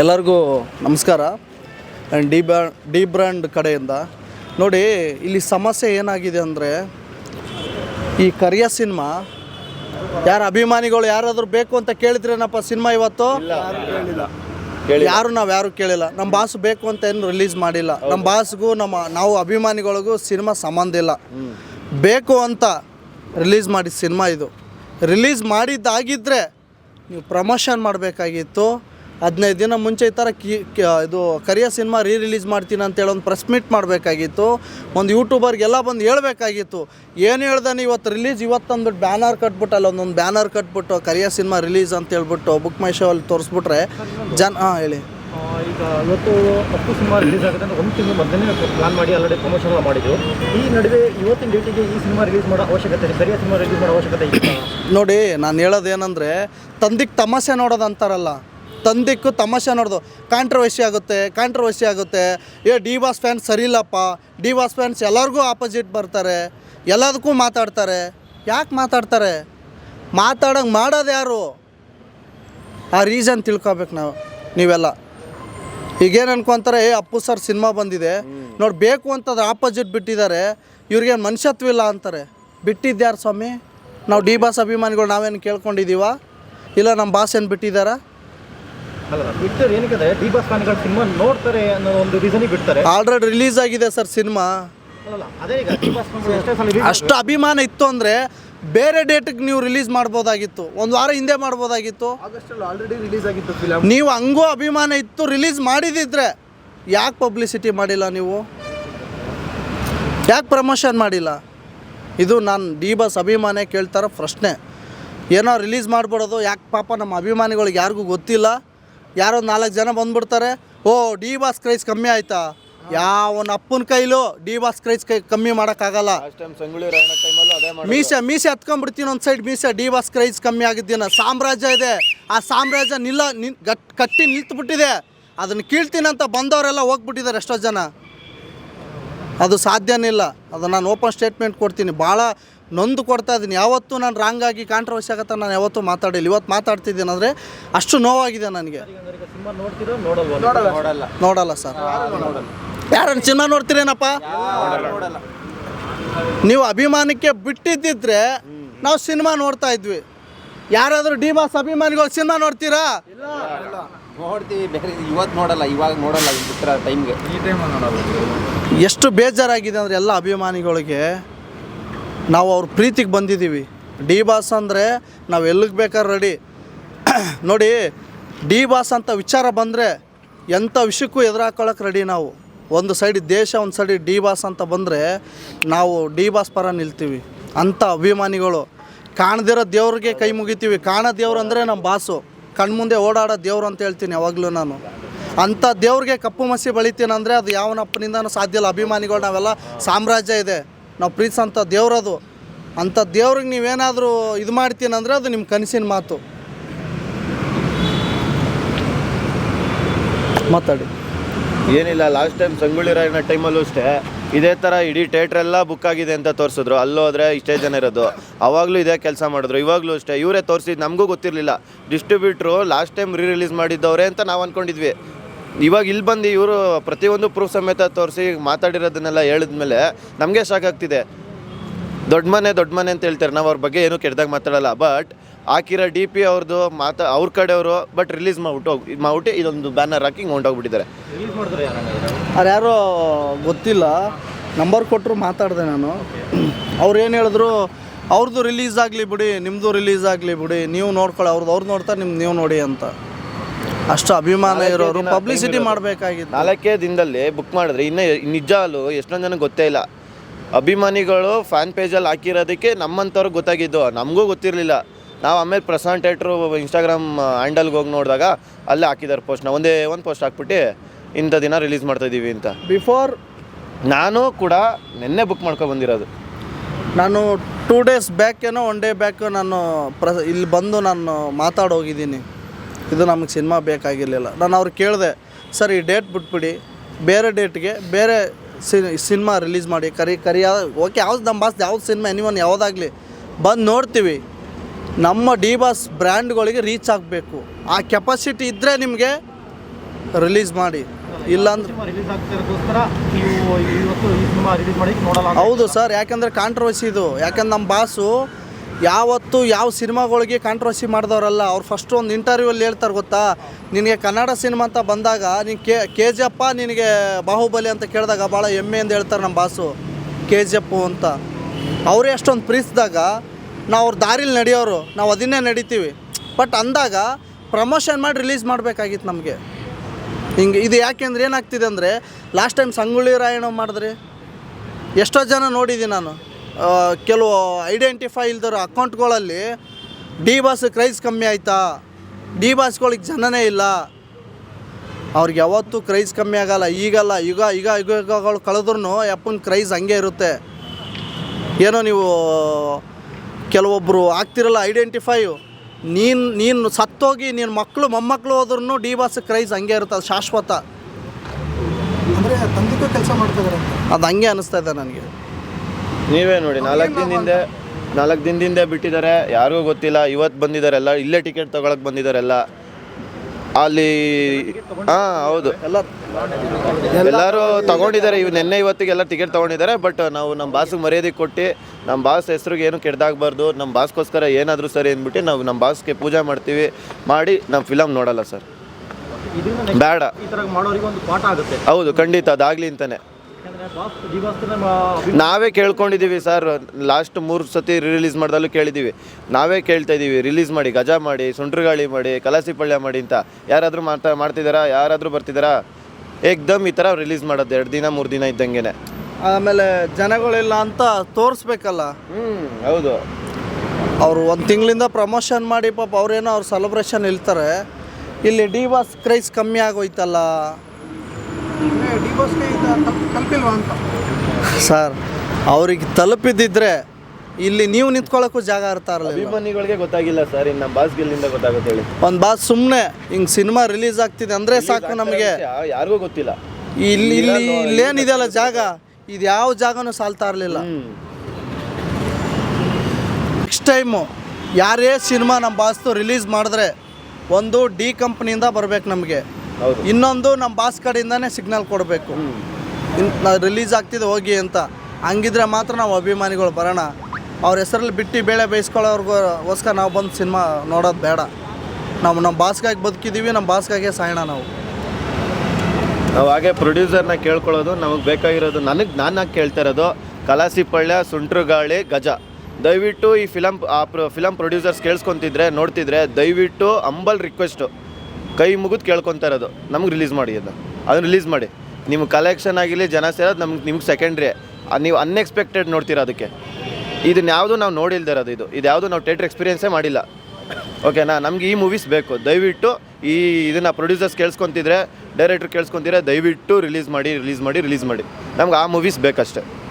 ಎಲ್ಲರಿಗೂ ನಮಸ್ಕಾರ. And D ಬ್ರಾ ಡಿ ಬ್ರ್ಯಾಂಡ್ ಕಡೆಯಿಂದ. ನೋಡಿ ಇಲ್ಲಿ ಸಮಸ್ಯೆ ಏನಾಗಿದೆ ಅಂದರೆ ಈ ಕರಿಯ ಸಿನಿಮಾ ಯಾರ ಅಭಿಮಾನಿಗಳು ಯಾರಾದರೂ ಬೇಕು ಅಂತ ಕೇಳಿದ್ರೇನಪ್ಪ ಸಿನಿಮಾ ಇವತ್ತು? ಯಾರು ನಾವು ಯಾರು ಕೇಳಿಲ್ಲ. ನಮ್ಮ ಬಾಸ್ ಬೇಕು ಅಂತ ಏನು ರಿಲೀಸ್ ಮಾಡಿಲ್ಲ. ನಮ್ಮ ಬಾಸ್ಗೂ ನಮ್ಮ ನಾವು ಅಭಿಮಾನಿಗಳಿಗೂ ಸಿನಿಮಾ ಸಂಬಂಧ ಇಲ್ಲ. ಬೇಕು ಅಂತ ರಿಲೀಸ್ ಮಾಡಿದ ಸಿನಿಮಾ ಇದು. ರಿಲೀಸ್ ಮಾಡಿದ್ದಾಗಿದ್ದರೆ ನೀವು ಪ್ರಮೋಷನ್ ಮಾಡಬೇಕಾಗಿತ್ತು. ಹದಿನೈದು ದಿನ ಮುಂಚೆ ಈ ಥರ ಕಿ ಇದು ಕರಿಯ ಸಿನಿಮಾ ರೀ ರಿಲೀಸ್ ಮಾಡ್ತೀನಿ ಅಂತೇಳಿ ಒಂದು ಪ್ರೆಸ್ ಮೀಟ್ ಮಾಡಬೇಕಾಗಿತ್ತು. ಒಂದು ಯೂಟ್ಯೂಬರ್ಗೆಲ್ಲ ಬಂದು ಹೇಳಬೇಕಾಗಿತ್ತು. ಏನು ಹೇಳ್ದಾನೆ ಇವತ್ತು ರಿಲೀಸ್ ಇವತ್ತು ಅಂದ್ಬಿಟ್ಟು ಬ್ಯಾನರ್ ಕಟ್ಬಿಟ್ಟು ಅಲ್ಲಿ ಒಂದೊಂದು ಬ್ಯಾನರ್ ಕಟ್ಬಿಟ್ಟು ಕರಿಯ ಸಿನಿಮಾ ರಿಲೀಸ್ ಅಂತ ಹೇಳ್ಬಿಟ್ಟು ಬುಕ್ ಮೈ ಶೋ ಅಲ್ಲಿ ತೋರಿಸ್ಬಿಟ್ರೆ ಜನ ಹಾಂ ಹೇಳಿ. ಈಗ ಇವತ್ತು ಅಪ್ಪು ಸಿನಿಮಾ ರಿಲೀಸ್ ಆಗುತ್ತೆ ಒಂದು ತಿಂಗಳು ಮೊದಲನೇ ಪ್ಲಾನ್ ಮಾಡಿ ಆಲ್ರೆಡಿ ಪ್ರಮೋಷನ್ ಮಾಡಿದ್ರು ಈ ನಡುವೆ ಇವತ್ತಿನ ಡೇಟಿಗೆ ಈ ಸಿನಿಮಾ ರಿಲೀಸ್ ಮಾಡೋ ಅವಶ್ಯಕತೆ ಇದೆ. ಸರಿಯಾದ ಸಿನಿಮಾ ರಿಲೀಸ್ ಮಾಡೋ ಅವಶ್ಯಕತೆ ನೋಡಿ ನಾನು ಹೇಳೋದೇನೆಂದರೆ ತಂದಿಗೆ ತಮಾಷೆ ನೋಡೋದು ಅಂತಾರಲ್ಲ. ತಂದಿಕ್ಕು ತಮಾಷೆ ನೋಡ್ದು ಕಾಂಟ್ರವರ್ಸಿ ಆಗುತ್ತೆ ಕಾಂಟ್ರವರ್ಸಿ ಆಗುತ್ತೆ. ಏ ಡಿ ಬಾಸ್ ಫ್ಯಾನ್ಸ್ ಸರಿಯಿಲ್ಲಪ್ಪ. ಡಿ ಬಾಸ್ ಫ್ಯಾನ್ಸ್ ಎಲ್ಲರಿಗೂ ಆಪೋಸಿಟ್ ಬರ್ತಾರೆ. ಎಲ್ಲದಕ್ಕೂ ಮಾತಾಡ್ತಾರೆ. ಯಾಕೆ ಮಾತಾಡ್ತಾರೆ? ಮಾತಾಡೋಂಗೆ ಮಾಡೋದು ಯಾರು? ಆ ರೀಸನ್ ತಿಳ್ಕೊಬೇಕು ನಾವು ನೀವೆಲ್ಲ. ಈಗೇನು ಅನ್ಕೊಂತಾರೆ ಏ ಅಪ್ಪು ಸರ್ ಸಿನಿಮಾ ಬಂದಿದೆ. ನೋಡಿ ಬೇಕು ಅಂತಂದ್ರೆ ಆಪೋಸಿಟ್ ಬಿಟ್ಟಿದ್ದಾರೆ. ಇವ್ರಿಗೇನು ಮನುಷ್ಯತ್ವ ಇಲ್ಲ ಅಂತಾರೆ. ಬಿಟ್ಟಿದ್ಯಾರು ಸ್ವಾಮಿ? ನಾವು ಡಿ ಬಾಸ್ ಅಭಿಮಾನಿಗಳು ನಾವೇನು ಕೇಳ್ಕೊಂಡಿದ್ದೀವ ಇಲ್ಲ ನಮ್ಮ ಬಾಸ್ ಏನು ಬಿಟ್ಟಿದ್ದಾರಾ? ಅಲ್ಲ ಬಿಟ್ಟರೆ ಏನಕ್ಕೆ ಡಿ ಬಾಸ್ ಫ್ಯಾನ್ಗಳು ಸಿನಿಮಾ ನೋಡ್ತಾರೆ ಅನ್ನೋ ಒಂದು ರೀಸನಿಗೆ ಬಿಡ್ತಾರೆ. ಆಲ್ರೆಡಿ ರಿಲೀಸ್ ಆಗಿದೆ ಸರ್ ಸಿನಿಮಾ. ಅಷ್ಟು ಅಭಿಮಾನ ಇತ್ತು ಅಂದರೆ ಬೇರೆ ಡೇಟಿಗೆ ನೀವು ರಿಲೀಸ್ ಮಾಡ್ಬೋದಾಗಿತ್ತು. ಒಂದು ವಾರ ಹಿಂದೆ ಮಾಡ್ಬೋದಾಗಿತ್ತು. ಆಗಸ್ಟಲ್ಲಿ ಆಲ್ರೆಡಿ ರಿಲೀಸ್ ಆಗಿತ್ತು ಫಿಲಮ್ ನೀವು ಹಂಗೂ ಅಭಿಮಾನ ಇತ್ತು ರಿಲೀಸ್ ಮಾಡಿದಿದ್ರೆ ಯಾಕೆ ಪಬ್ಲಿಸಿಟಿ ಮಾಡಿಲ್ಲ ನೀವು? ಯಾಕೆ ಪ್ರಮೋಷನ್ ಮಾಡಿಲ್ಲ? ಇದು ನಾನು ಡಿ ಬಸ್ ಅಭಿಮಾನ ಕೇಳ್ತಾರೋ ಪ್ರಶ್ನೆ. ಏನೋ ರಿಲೀಸ್ ಮಾಡ್ಬಿಡೋದು ಯಾಕೆ ಪಾಪ ನಮ್ಮ ಅಭಿಮಾನಿಗಳಿಗೆ ಯಾರಿಗೂ ಗೊತ್ತಿಲ್ಲ. ಯಾರೋ ನಾಲ್ಕು ಜನ ಬಂದ್ಬಿಡ್ತಾರೆ ಓ ಡಿ ಬಾಸ್ ಕ್ರೈಸ್ ಕಮ್ಮಿ ಆಯ್ತಾ? ಯಾವನ ಅಪ್ಪನ ಕೈಲೂ ಡಿ ಬಾಸ್ ಕ್ರೈಸ್ ಕೈ ಕಮ್ಮಿ ಮಾಡೋಕ್ಕಾಗಲ್ಲ. ಮೀಸೆ ಮೀಸೆ ಹತ್ಕೊಂಡ್ಬಿಡ್ತೀನಿ ಒಂದು ಸೈಡ್ ಮೀಸೆ ಡಿ ಬಾಸ್ ಕ್ರೈಸ್ ಕಮ್ಮಿ ಆಗಿದ್ದೀನ. ಸಾಮ್ರಾಜ್ಯ ಇದೆ. ಆ ಸಾಮ್ರಾಜ್ಯ ನಿಲ್ಲ ನಿ ಗಟ್ ಕಟ್ಟಿ ನಿಲ್ತ್ಬಿಟ್ಟಿದೆ. ಅದನ್ನು ಕೀಳ್ತೀನಂತ ಬಂದವರೆಲ್ಲ ಹೋಗ್ಬಿಟ್ಟಿದ್ದಾರೆ ಎಷ್ಟೋ ಜನ. ಅದು ಸಾಧ್ಯನೇ ಇಲ್ಲ. ಅದು ನಾನು ಓಪನ್ ಸ್ಟೇಟ್ಮೆಂಟ್ ಕೊಡ್ತೀನಿ. ಭಾಳ ನೊಂದು ಕೊಡ್ತಾ ಇದ್ದೀನಿ. ಯಾವತ್ತೂ ನಾನು ರಾಂಗ್ ಆಗಿ ಕಾಂಟ್ರವರ್ಸಿ ಆಗತ್ತೆ ನಾನು ಯಾವತ್ತೂ ಮಾತಾಡಿಲ್ಲ. ಇವತ್ತು ಮಾತಾಡ್ತಿದ್ದೀನಿ ಅಂದರೆ ಅಷ್ಟು ನೋವಾಗಿದೆ ನನಗೆ. ನೋಡಲ್ಲ ನೋಡಲ್ಲ ಸರ್. ಯಾರನ್ನು ಸಿನಿಮಾ ನೋಡ್ತೀರೇನಪ್ಪ? ನೀವು ಅಭಿಮಾನಕ್ಕೆ ಬಿಟ್ಟಿದ್ದಿದ್ರೆ ನಾವು ಸಿನಿಮಾ ನೋಡ್ತಾ ಇದ್ವಿ. ಯಾರಾದರೂ ಡಿ ಬಾಸ್ ಅಭಿಮಾನಿಗಳು ಸಿನಿಮಾ ನೋಡ್ತೀರಾ? ನೋಡ್ತೀವಿ. ಬೇರೆ ಇವತ್ತು ನೋಡಲ್ಲ. ಇವಾಗ ನೋಡಲ್ಲ. ಈ ಟೈಮ್ಗೆ ಈ ಟೈಮ್ ನೋಡಲ್ಲ. ಎಷ್ಟು ಬೇಜಾರಾಗಿದೆ ಅಂದರೆ ಎಲ್ಲ ಅಭಿಮಾನಿಗಳಿಗೆ ನಾವು ಅವ್ರ ಪ್ರೀತಿಗೆ ಬಂದಿದ್ದೀವಿ. ಡಿ ಬಾಸ್ ಅಂದರೆ ನಾವು ಎಲ್ಲಿಗೆ ಬೇಕಾದ್ರೆ ರೆಡಿ ನೋಡಿ, ಡಿ ಬಾಸ್ ಅಂತ ವಿಚಾರ ಬಂದರೆ ಎಂಥ ವಿಷಯಕ್ಕೂ ಎದುರಾಕೊಳ್ಳೋಕೆ ರೆಡಿ ನಾವು. ಒಂದು ಸೈಡ್ ದೇಶ, ಒಂದು ಸೈಡ್ ಡಿ ಬಾಸ್ ಅಂತ ಬಂದರೆ ನಾವು ಡಿ ಬಾಸ್ ಪರ ನಿಲ್ತೀವಿ. ಅಂಥ ಅಭಿಮಾನಿಗಳು. ಕಾಣದಿರೋ ದೇವ್ರಿಗೆ ಕೈ ಮುಗಿತೀವಿ. ಕಾಣೋ ದೇವ್ರು ಅಂದರೆ ನಮ್ಮ ಬಾಸು. ಕಣ್ಮುಂದೆ ಓಡಾಡೋ ದೇವ್ರು ಅಂತ ಹೇಳ್ತೀನಿ ಯಾವಾಗಲೂ ನಾನು. ಅಂಥ ದೇವ್ರಿಗೆ ಕಪ್ಪು ಮಸಿ ಬಳಿತೀನಿ ಅಂದರೆ ಅದು ಯಾವನಪ್ಪನಿಂದನೂ ಸಾಧ್ಯ ಇಲ್ಲ. ಅಭಿಮಾನಿಗಳು ನಾವೆಲ್ಲ ಸಾಮ್ರಾಜ್ಯ ಇದೆ. ನಾವು ಪ್ರೀತಿಸೋಂಥ ದೇವ್ರದು. ಅಂಥ ದೇವ್ರಿಗೆ ನೀವೇನಾದರೂ ಇದು ಮಾಡ್ತೀನಿ ಅಂದರೆ ಅದು ನಿಮ್ಮ ಕನಸಿನ ಮಾತು. ಮಾತಾಡಿ. ಏನಿಲ್ಲ ಲಾಸ್ಟ್ ಟೈಮ್ ಸಂಗೊಳ್ಳಿ ರಾಯಣ್ಣ ಟೈಮಲ್ಲೂ ಅಷ್ಟೇ ಇದೇ ಥರ ಇಡೀ ಥಿಯೇಟ್ರೆಲ್ಲ ಬುಕ್ ಆಗಿದೆ ಅಂತ ತೋರಿಸಿದ್ರು. ಅಲ್ಲೋದ್ರೆ ಇಷ್ಟೇ ಜನ ಇರೋದು. ಅವಾಗಲೂ ಇದೇ ಕೆಲಸ ಮಾಡಿದ್ರು. ಇವಾಗಲೂ ಅಷ್ಟೇ. ಇವರೇ ತೋರಿಸಿದ್ದು ನಮಗೂ ಗೊತ್ತಿರಲಿಲ್ಲ. ಡಿಸ್ಟ್ರಿಬ್ಯೂಟ್ರು ಲಾಸ್ಟ್ ಟೈಮ್ ರೀ ರಿಲೀಸ್ ಮಾಡಿದ್ದವ್ರೆ ಅಂತ ನಾವು ಅಂದ್ಕೊಂಡಿದ್ವಿ ಇವಾಗ ಇಲ್ಲಿ ಬಂದು ಇವರು ಪ್ರತಿಯೊಂದು ಪ್ರೂಫ್ ಸಮೇತ ತೋರಿಸಿ ಮಾತಾಡಿರೋದನ್ನೆಲ್ಲ ಹೇಳಿದ್ಮೇಲೆ ನಮಗೆ ಶಾಕ್ ಆಗ್ತಿದೆ. ದೊಡ್ಡ ಮನೆ ದೊಡ್ಡ ಮನೆ ಅಂತ ಹೇಳ್ತಾರೆ. ನಾವು ಅವ್ರ ಬಗ್ಗೆ ಏನೂ ಕೆಟ್ಟದಾಗ ಮಾತಾಡಲ್ಲ. ಬಟ್ ಹಾಕಿರೋ ಡಿ ಪಿ ಅವ್ರದ್ದು ಮಾತಾ ಅವ್ರ ಕಡೆಯವರು ಬಟ್ ರಿಲೀಸ್ ಮಾಡ್ಬಿಟ್ಟು ಹೋಗಿ ಇದು ಮಾಡ್ಬಿಟ್ಟು ಇದೊಂದು ಬ್ಯಾನರ್ ಹಾಕಿ ಹೊಂಟೋಗ್ಬಿಟ್ಟಿದ್ದಾರೆ. ಯಾರೋ ಗೊತ್ತಿಲ್ಲ. ನಂಬರ್ ಕೊಟ್ಟರು ಮಾತಾಡಿದೆ ನಾನು. ಅವ್ರು ಏನು ಹೇಳಿದ್ರು ಅವ್ರದ್ದು ರಿಲೀಸ್ ಆಗಲಿ ಬಿಡಿ ನಿಮ್ಮದು ರಿಲೀಸ್ ಆಗಲಿ ಬಿಡಿ ನೀವು ನೋಡ್ಕೊಳ್ಳಿ ಅವ್ರದ್ದು ಅವ್ರು ನೋಡ್ತಾರೆ ನಿಮ್ದು ನೀವು ನೋಡಿ ಅಂತ. ಅಷ್ಟು ಅಭಿಮಾನ ಇರೋರು ಪಬ್ಲಿಸಿಟಿ ಮಾಡಬೇಕಾಗಿತ್ತು. ನಾಲ್ಕೇ ದಿನದಲ್ಲಿ ಬುಕ್ ಮಾಡಿದ್ರೆ. ಇನ್ನೇ ನಿಜ ಅಲ್ಲೂ ಎಷ್ಟೊಂದು ಜನಕ್ಕೆ ಗೊತ್ತೇ ಇಲ್ಲ. ಅಭಿಮಾನಿಗಳು ಫ್ಯಾನ್ ಪೇಜಲ್ಲಿ ಹಾಕಿರೋದಕ್ಕೆ ನಮ್ಮಂಥವ್ರಿಗೆ ಗೊತ್ತಾಗಿದ್ದು. ನಮಗೂ ಗೊತ್ತಿರಲಿಲ್ಲ. ನಾವು ಆಮೇಲೆ ಪ್ರಶಾಂತ್ ಥಿಯೇಟ್ರು ಇನ್ಸ್ಟಾಗ್ರಾಮ್ ಹ್ಯಾಂಡಲ್ಗೆ ಹೋಗಿ ನೋಡಿದಾಗ ಅಲ್ಲೇ ಹಾಕಿದ್ದಾರೆ ಪೋಸ್ಟ್ನ ಒಂದೇ ಒಂದು ಪೋಸ್ಟ್ ಹಾಕ್ಬಿಟ್ಟು ಇಂಥ ದಿನ ರಿಲೀಸ್ ಮಾಡ್ತಾ ಇದೀವಿ ಅಂತ. ಬಿಫೋರ್ ನಾನು ಕೂಡ ನಿನ್ನೆ ಬುಕ್ ಮಾಡ್ಕೊಂಡು ಬಂದಿರೋದು. ನಾನು ಟೂ ಡೇಸ್ ಬ್ಯಾಕ್ ಏನೋ ಒನ್ ಡೇ ಬ್ಯಾಕ್ ನಾನು ಪ್ರ ಇಲ್ಲಿ ಬಂದು ನಾನು ಮಾತಾಡೋಗಿದ್ದೀನಿ. ಇದು ನಮಗೆ ಸಿನಿಮಾ ಬೇಕಾಗಿರಲಿಲ್ಲ. ನಾನು ಅವ್ರು ಕೇಳಿದೆ ಸರ್ ಈ ಡೇಟ್ ಬಿಟ್ಬಿಡಿ. ಬೇರೆ ಡೇಟ್ಗೆ ಬೇರೆ ಸಿನಿಮಾ ರಿಲೀಸ್ ಮಾಡಿ. ಕರಿ ಕರಿ ಓಕೆ ಯಾವ್ದು ನಮ್ಮ ಬಾಸ್ ಯಾವ್ದು ಸಿನಿಮಾ ಎನಿವನ್ ಯಾವುದಾಗಲಿ. ಬಂದು ನೋಡ್ತೀವಿ. ನಮ್ಮ ಡಿ ಬಾಸ್ ಬ್ರ್ಯಾಂಡ್ಗಳಿಗೆ ರೀಚ್ ಆಗಬೇಕು. ಆ ಕೆಪಾಸಿಟಿ ಇದ್ದರೆ ನಿಮಗೆ ರಿಲೀಸ್ ಮಾಡಿ. ಇಲ್ಲಾಂದ್ರೆ ಹೌದು ಸರ್ ಯಾಕಂದರೆ ಕಾಂಟ್ರವರ್ಸಿ ಇದು. ಯಾಕಂದ್ರೆ ನಮ್ಮ ಬಾಸು ಯಾವತ್ತು ಯಾವ ಸಿನಿಮಾಗಳಿಗೆ ಕಾಂಟ್ರವರ್ಸಿ ಮಾಡಿದವರಲ್ಲ, ಅವ್ರು ಫಸ್ಟ್ ಒಂದು ಇಂಟರ್ವ್ಯೂಲ್ಲಿ ಹೇಳ್ತಾರೆ ಗೊತ್ತಾ? ನಿನಗೆ ಕನ್ನಡ ಸಿನಿಮಾ ಅಂತ ಬಂದಾಗ, ನೀನು ಕೆ ಕೆ ಜಿ ಎಪ್ಪ ನಿನಗೆ ಬಾಹುಬಲಿ ಅಂತ ಕೇಳಿದಾಗ ಭಾಳ ಅಂತ ಹೇಳ್ತಾರೆ ನಮ್ಮ ಬಾಸು, ಕೆ ಜಿ ಎಪ್ಪು ಅಂತ. ಅವರೇ ಅಷ್ಟೊಂದು ಪ್ರೀತಿಸಿದಾಗ ನಾವು ಅವ್ರ ದಾರಿಲಿ ನಡೆಯೋರು, ನಾವು ಅದನ್ನೇ ನಡಿತೀವಿ. ಬಟ್ ಅಂದಾಗ ಪ್ರಮೋಷನ್ ಮಾಡಿ ರಿಲೀಸ್ ಮಾಡಬೇಕಾಗಿತ್ತು ನಮಗೆ. ಹಿಂಗೆ, ಇದು ಯಾಕೆಂದ್ರೆ ಏನಾಗ್ತಿದೆ ಅಂದರೆ ಲಾಸ್ಟ್ ಟೈಮ್ ಸಂಗೊಳ್ಳಿ ರಾಯಣ್ಣ ಮಾಡಿದ್ರಿ? ಎಷ್ಟೋ ಜನ ನೋಡಿದ್ದೀನಿ ನಾನು. ಕೆಲವು ಐಡೆಂಟಿಫೈ ಇಲ್ದಿರೋ ಅಕೌಂಟ್ಗಳಲ್ಲಿ ಡಿ ಬಾಸ್ ಕ್ರೈಸ್ ಕಮ್ಮಿ ಆಯಿತಾ? ಡಿ ಬಾಸ್ಗಳಿಗೆ ಜನನೇ ಇಲ್ಲ. ಅವ್ರಿಗೆ ಯಾವತ್ತೂ ಕ್ರೈಸ್ ಕಮ್ಮಿ ಆಗಲ್ಲ. ಈಗಲ್ಲ ಈಗ ಈಗ ಯುಗ ಯುಗಗಳು ಕಳೆದ್ರೂ ಯಪ್ಪನ ಕ್ರೈಸ್ ಹಂಗೆ ಇರುತ್ತೆ. ಏನೋ ನೀವು ಕೆಲವೊಬ್ಬರು ಆಗ್ತಿರಲ್ಲ ಐಡೆಂಟಿಫೈ ನೀನು ನೀನು ಸತ್ತೋಗಿ ನೀನು ಮಕ್ಕಳು ಮೊಮ್ಮಕ್ಕಳು ಹೋದ್ರೂ ಡಿ ಬಾಸ್ ಕ್ರೈಸ್ ಹಂಗೆ ಇರುತ್ತೆ ಅದು ಶಾಶ್ವತ. ಅಂದರೆ ತಂದಿದ್ದು ಕೆಲಸ ಮಾಡ್ತಿದ್ದಾರೆ ಅದು ಹಂಗೆ ಅನ್ನಿಸ್ತಾ ಇದೆ ನನಗೆ. ನೀವೇ ನೋಡಿ ನಾಲ್ಕು ದಿನದಿಂದ ನಾಲ್ಕು ದಿನದಿಂದ ಬಿಟ್ಟಿದ್ದಾರೆ. ಯಾರಿಗೂ ಗೊತ್ತಿಲ್ಲ ಇವತ್ತು ಬಂದಿದ್ದಾರೆ ಎಲ್ಲ ಇಲ್ಲೇ ಟಿಕೆಟ್ ತೊಗೊಳಕ್ಕೆ ಬಂದಿದ್ದಾರೆ ಎಲ್ಲ. ಅಲ್ಲಿ ಹಾಂ ಹೌದು. ಎಲ್ಲರೂ ತಗೊಂಡಿದ್ದಾರೆ ಇವ್ ನಿನ್ನೆ ಇವತ್ತಿಗೆಲ್ಲ ಟಿಕೆಟ್ ತಗೊಂಡಿದ್ದಾರೆ ಬಟ್ ನಾವು ನಮ್ಮ ಬಾಸ್ಗೆ ಮರ್ಯಾದೆ ಕೊಟ್ಟು ನಮ್ಮ ಬಾಸ್ ಹೆಸ್ರಿಗೆ ಏನು ಕೆಡ್ದಾಗಬಾರ್ದು ನಮ್ಮ ಬಾಸ್ಗೋಸ್ಕರ ಏನಾದರೂ ಸರಿ ಅಂದ್ಬಿಟ್ಟು ನಾವು ನಮ್ಮ ಬಾಸ್ಗೆ ಪೂಜೆ ಮಾಡ್ತೀವಿ ಮಾಡಿ ನಮ್ಮ ಫಿಲಮ್ ನೋಡಲ್ಲ ಸರ್. ಬೇಡ. ಹೌದು ಖಂಡಿತ ಅದಾಗ್ಲಿ ಅಂತಾನೆ. ನಾವೇ ಕೇಳ್ಕೊಂಡಿದ್ದೀವಿ ಸರ್ ಲಾಸ್ಟ್ ಮೂರು ಸತಿ ರಿಲೀಸ್ ಮಾಡ್ದಲ್ಲೂ ಕೇಳಿದ್ದೀವಿ. ನಾವೇ ಕೇಳ್ತಾ ಇದ್ದೀವಿ ರಿಲೀಸ್ ಮಾಡಿ ಗಜಾ ಮಾಡಿ ಸುಂಟ್ರಗಾಳಿ ಮಾಡಿ ಕಲಾಸಿ ಪಳ್ಯ ಮಾಡಿ ಅಂತ. ಯಾರಾದರೂ ಮಾಡ್ತಾ ಮಾಡ್ತಿದ್ದಾರಾ ಯಾರಾದರೂ ಬರ್ತಿದ್ದೀರಾ ಏಕ್ದಮ್ ಈ ಥರ ರಿಲೀಸ್ ಮಾಡೋದು ಎರಡು ದಿನ ಮೂರು ದಿನ ಇದ್ದಂಗೆ ಆಮೇಲೆ ಜನಗಳಿಲ್ಲ ಅಂತ ತೋರಿಸ್ಬೇಕಲ್ಲ. ಹ್ಞೂ ಹೌದು. ಅವರು ಒಂದು ತಿಂಗಳಿಂದ ಪ್ರಮೋಷನ್ ಮಾಡಿ ಪಾಪ ಅವ್ರೇನೋ ಅವ್ರ ಸೆಲೆಬ್ರೇಷನ್ ಇಲ್ತಾರೆ. ಇಲ್ಲಿ ಡಿ ಬಾಸ್ ಕ್ರೈಸ್ ಕಮ್ಮಿ ಆಗೋಯ್ತಲ್ಲ ಡಿ ಬಾಸ್ಗೆ ಇದು ತಲುಪ್- ತಲುಪಿಲ್ವಾ ಅಂತ ಸರ್ ಅವ್ರಿಗೆ ತಲುಪಿದ್ದಿದ್ರೆ ಇಲ್ಲಿ ನೀವು ನಿಂತ್ಕೊಳ್ಳೋಕ್ಕೂ ಜಾಗ ಇರ್ತಾರಲ್ಲ ಇರಲಿಲ್ಲ ಅಭಿಮಾನಿಗಳಿಗೆ ಗೊತ್ತಾಗಿಲ್ಲ ಸರ್ ಇನ್ನು ನಮ್ಮ ಬಾಸ್ ಎಲ್ಲಿಂದ ಗೊತ್ತಾಗುತ್ತೆ ಹೇಳಿ. ಒಂದು ಬಾಸ್ ಸುಮ್ಮನೆ ಹಿಂಗೆ ಸಿನಿಮಾ ರಿಲೀಸ್ ಆಗ್ತಿದೆ ಅಂದರೆ ಸಾಕು ನಮಗೆ. ಯಾರಿಗೂ ಗೊತ್ತಿಲ್ಲ. ಇಲ್ಲಿ ಇಲ್ಲಿ ಇಲ್ಲೇನಿದೆಯಲ್ಲ ಜಾಗ ಇದು ಯಾವ ಜಾಗನೂ ಸಾಲ್ತಾ ಇರಲಿಲ್ಲ. ನೆಕ್ಸ್ಟ್ ಟೈಮು ಯಾರೇ ಸಿನಿಮಾ ನಮ್ಮ ಬಾಸ್ತು ರಿಲೀಸ್ ಮಾಡಿದ್ರೆ ಒಂದು ಡಿ ಕಂಪ್ನಿಯಿಂದ ಬರಬೇಕು ನಮಗೆ. ಇನ್ನೊಂದು ನಮ್ಮ ಬಾಸ್ ಕಡೆಯಿಂದನೇ ಸಿಗ್ನಲ್ ಕೊಡಬೇಕು. ನಾವು ರಿಲೀಸ್ ಆಗ್ತಿದೆ ಹೋಗಿ ಅಂತ. ಹಂಗಿದ್ರೆ ಮಾತ್ರ ನಾವು ಅಭಿಮಾನಿಗಳು ಬರೋಣ. ಅವ್ರ ಹೆಸರಲ್ಲಿ ಬಿಟ್ಟು ಬೇಳೆ ಬೇಯಿಸ್ಕೊಳ್ಳೋರ್ಗೋಸ್ಕರ ನಾವು ಬಂದು ಸಿನಿಮಾ ನೋಡೋದು ಬೇಡ. ನಾವು ನಮ್ಮ ಬಾಸ್ಗಾಗಿ ಬದುಕಿದ್ದೀವಿ ನಮ್ಮ ಬಾಸ್ಗಾಗೆ ಸಾಯೋಣ ನಾವು. ನಾವು ಹಾಗೆ ಪ್ರೊಡ್ಯೂಸರ್ನ ಕೇಳ್ಕೊಳ್ಳೋದು ನಮಗೆ ಬೇಕಾಗಿರೋದು ನನಗೆ ನಾನು ಕೇಳ್ತಾ ಇರೋದು ಕಲಾಸಿ ಪಳ್ಯ ಸುಂಟ್ರುಗಾಳಿ ಗಜ. ದಯವಿಟ್ಟು ಈ ಫಿಲಮ್ ಆ ಪ್ರ ಫಿಲಮ್ ಪ್ರೊಡ್ಯೂಸರ್ಸ್ ಕೇಳಿಸ್ಕೊತಿದ್ರೆ ನೋಡ್ತಿದ್ರೆ ದಯವಿಟ್ಟು ಅಂಬಲ್ ರಿಕ್ವೆಸ್ಟು ಕೈ ಮುಗಿದು ಕೇಳ್ಕೊತಾ ಇರೋದು. ನಮ್ಗೆ ರಿಲೀಸ್ ಮಾಡಿ ಅದನ್ನ ಅದನ್ನು ರಿಲೀಸ್ ಮಾಡಿ. ನಿಮ್ಮ ಕಲೆಕ್ಷನ್ ಆಗಿರಲಿ, ಜನ ಸೇರೋದು ನಮ್ಗೆ, ನಿಮ್ಗೆ ಸೆಕೆಂಡ್ರಿ ನೀವು ಅನ್ಎಕ್ಸ್ಪೆಕ್ಟೆಡ್ ನೋಡ್ತೀರ ಅದಕ್ಕೆ. ಇದನ್ನ ಯಾವುದು ನಾವು ನೋಡಿಲ್ದೇ ಇರೋದು ಇದು. ಇದು ಯಾವುದು ನಾವು ಥಿಯೇಟ್ರ್ ಎಕ್ಸ್ಪೀರಿಯನ್ಸೇ ಮಾಡಿಲ್ಲ. ಓಕೆನಾ ನಮ್ಗೆ ಈ ಮೂವೀಸ್ ಬೇಕು. ದಯವಿಟ್ಟು ಈ ಇದನ್ನು ಪ್ರೊಡ್ಯೂಸರ್ಸ್ ಕೇಳಿಸ್ಕೊತಿದ್ರೆ ಡೈರೆಕ್ಟ್ರ್ ಕೇಳಿಸ್ಕೊತಿದ್ರೆ ದಯವಿಟ್ಟು ರಿಲೀಸ್ ಮಾಡಿ ರಿಲೀಸ್ ಮಾಡಿ ರಿಲೀಸ್ ಮಾಡಿ. ನಮ್ಗೆ ಆ ಮೂವೀಸ್ ಬೇಕಷ್ಟೇ.